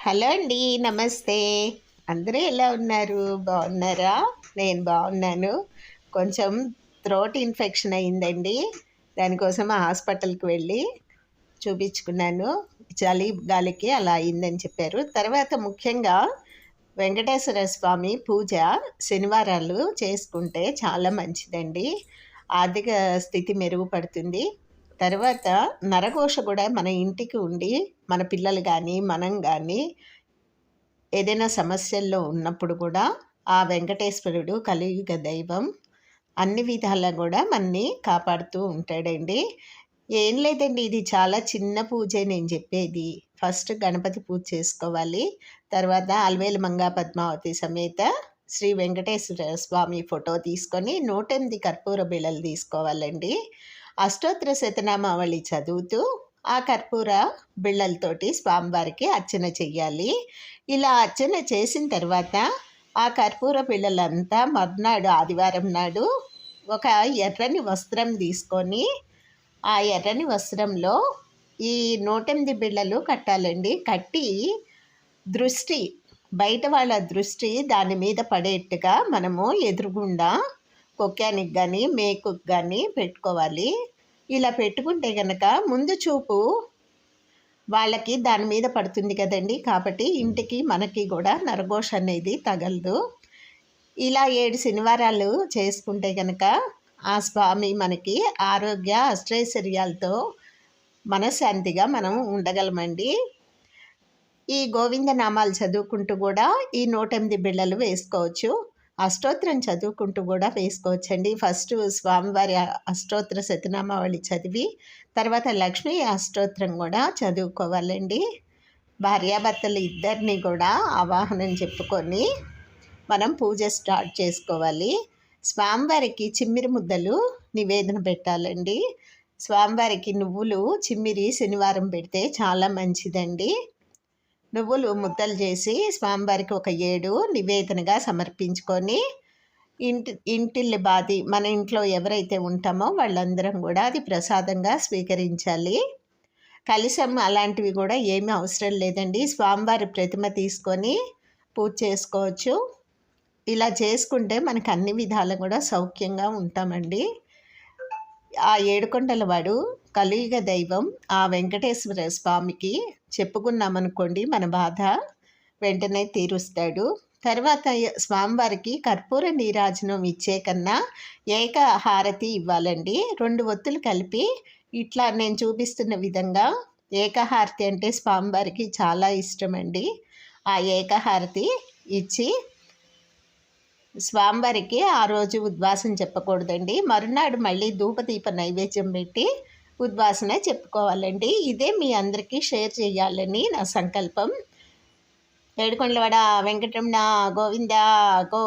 Hello అండి నమస్తే. అందరూ ఎలా ఉన్నారు? బాగున్నారా? నేను బాగున్నాను. కొంచెం థ్రోట్ ఇన్ఫెక్షన్ అయిందండి దానికోసం హాస్పిటల్కి వెళ్ళి చూపించుకున్నాను. చలి గాలికి అలా అయిందని చెప్పారు. తర్వాత ముఖ్యంగా వెంకటేశ్వర స్వామి పూజ శనివారాలు చేసుకుంటే చాలా మంచిదండి. ఆర్థిక స్థితి మెరుగుపడుతుంది. తర్వాత నరఘోష కూడా మన ఇంటికి ఉండి మన పిల్లలు కానీ మనం కానీ ఏదైనా సమస్యల్లో ఉన్నప్పుడు కూడా ఆ వెంకటేశ్వరుడు కలియుగ దైవం అన్ని విధాలా కూడా మనని కాపాడుతూ ఉంటాడండి. ఏం లేదండి ఇది చాలా చిన్న పూజే నేను చెప్పేది. ఫస్ట్ గణపతి పూజ చేసుకోవాలి. తర్వాత అల్వేలు మంగా పద్మావతి సమేత శ్రీ వెంకటేశ్వర స్వామి ఫోటో తీసుకొని నూట ఎనిమిది కర్పూర బిళ్ళలు తీసుకోవాలండి. అష్టోత్తర శతనామావళి చదువుతూ ఆ కర్పూర బిళ్ళలతోటి స్వామివారికి అర్చన చెయ్యాలి. ఇలా అర్చన చేసిన తర్వాత ఆ కర్పూర బిళ్ళలంతా మర్నాడు ఆదివారం నాడు ఒక ఎర్రని వస్త్రం తీసుకొని ఆ ఎర్రని వస్త్రంలో ఈ నూటెనిమిది బిళ్ళలు కట్టాలండి. కట్టి దృష్టి బయట వాళ్ళ దృష్టి దాని మీద పడేట్టుగా మనము ఎదురుగుండా కొక్కానికి కానీ మేకుకి కానీ పెట్టుకోవాలి. ఇలా పెట్టుకుంటే కనుక ముందు చూపు వాళ్ళకి దాని మీద పడుతుంది కదండి. కాబట్టి ఇంటికి మనకి కూడా నరఘోష అనేది తగలదు. ఇలా ఏడు శనివారాలు చేసుకుంటే కనుక ఆ స్వామి మనకి ఆరోగ్య అష్టైశ్వర్యాలతో మనశ్శాంతిగా మనం ఉండగలమండి. ఈ గోవింద నామాలు చదువుకుంటూ కూడా ఈ నూట ఎనిమిది బిళ్ళలు వేసుకోవచ్చు. అష్టోత్తరం చదువుకుంటూ కూడా వేసుకోవచ్చండి. ఫస్ట్ స్వామివారి అష్టోత్తర శతనామావళి చదివి తర్వాత లక్ష్మీ అష్టోత్తరం కూడా చదువుకోవాలండి. భార్యాభర్తలు ఇద్దరిని కూడా ఆవాహనం చెప్పుకొని మనం పూజ స్టార్ట్ చేసుకోవాలి. స్వామివారికి చిమ్మిరి ముద్దలు నివేదన పెట్టాలండి. స్వామివారికి నువ్వులు చిమ్మిరి శనివారం పెడితే చాలా మంచిదండి. నువ్వులు ముద్దలు చేసి స్వామివారికి ఒక ఏడు నివేదనగా సమర్పించుకొని ఇంటి ఇంటిల్లి బాది మన ఇంట్లో ఎవరైతే ఉంటామో వాళ్ళందరం కూడా అది ప్రసాదంగా స్వీకరించాలి. కలిసం అలాంటివి కూడా ఏమీ అవసరం లేదండి. స్వామివారి ప్రతిమ తీసుకొని పూజ చేసుకోవచ్చు. ఇలా చేసుకుంటే మనకు అన్ని విధాలు కూడా సౌఖ్యంగా ఉంటామండి. ఆ ఏడుకొండల వాడు కలియుగ దైవం ఆ వెంకటేశ్వర స్వామికి చెప్పుకున్నామనుకోండి మన బాధ వెంటనే తీరుస్తాడు. తర్వాత స్వామివారికి కర్పూర నీరాజనం ఇచ్చే కన్నా ఏక హారతి ఇవ్వాలండి. రెండు ఒత్తులు కలిపి ఇట్లా నేను చూపిస్తున్న విధంగా ఏకహారతి అంటే స్వామివారికి చాలా ఇష్టం అండి ఆ ఏకహారతి ఇచ్చి స్వామివారికి ఆ రోజు ఉద్వాసం చెప్పకూడదండి. మరునాడు మళ్ళీ ధూపదీప నైవేద్యం పెట్టి ఉద్వాసన చెప్పుకోవాలండి. ఇదే మీ అందరికీ షేర్ చేయాలని నా సంకల్పం. ఏడుకొండలవాడ వెంకటరమణ గోవింద గో